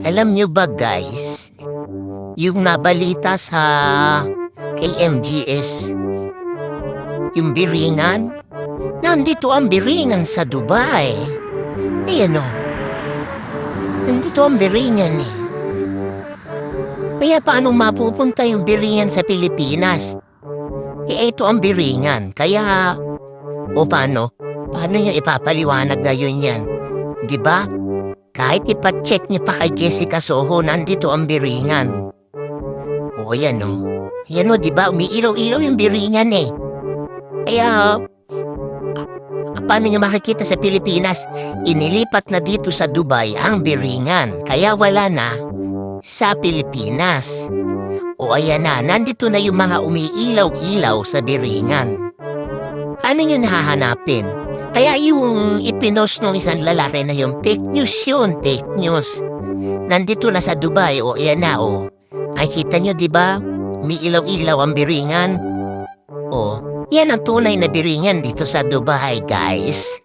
Alam nyo ba guys, yung nabalita sa KMGS, yung biringan, nandito ang biringan sa Dubai. Ayan o, nandito ang biringan eh. Kaya paano mapupunta yung biringan sa Pilipinas? Eh, ito ang biringan, kaya... O paano? Paano niya ipapaliwanag ngayon yan? Di ba? Kahit ipacheck niyo pa kay Jessica Soho, nandito ang biringan. O yan o. Yan o, di ba? Umiilaw-ilaw yung biringan eh. Kaya, paano niyo makikita sa Pilipinas? Inilipat na dito sa Dubai ang biringan. Kaya wala na sa Pilipinas. O ayan na, nandito na yung mga umiilaw-ilaw sa biringan. Ano nyo nahahanapin? Kaya yung ipinost ng isang lalaki na yung fake news yun, fake news. Nandito na sa Dubai, o ayan na, o. Ay, kita nyo, di ba? May ilaw-ilaw ang biringan. O, yan ang tunay na biringan dito sa Dubai, guys.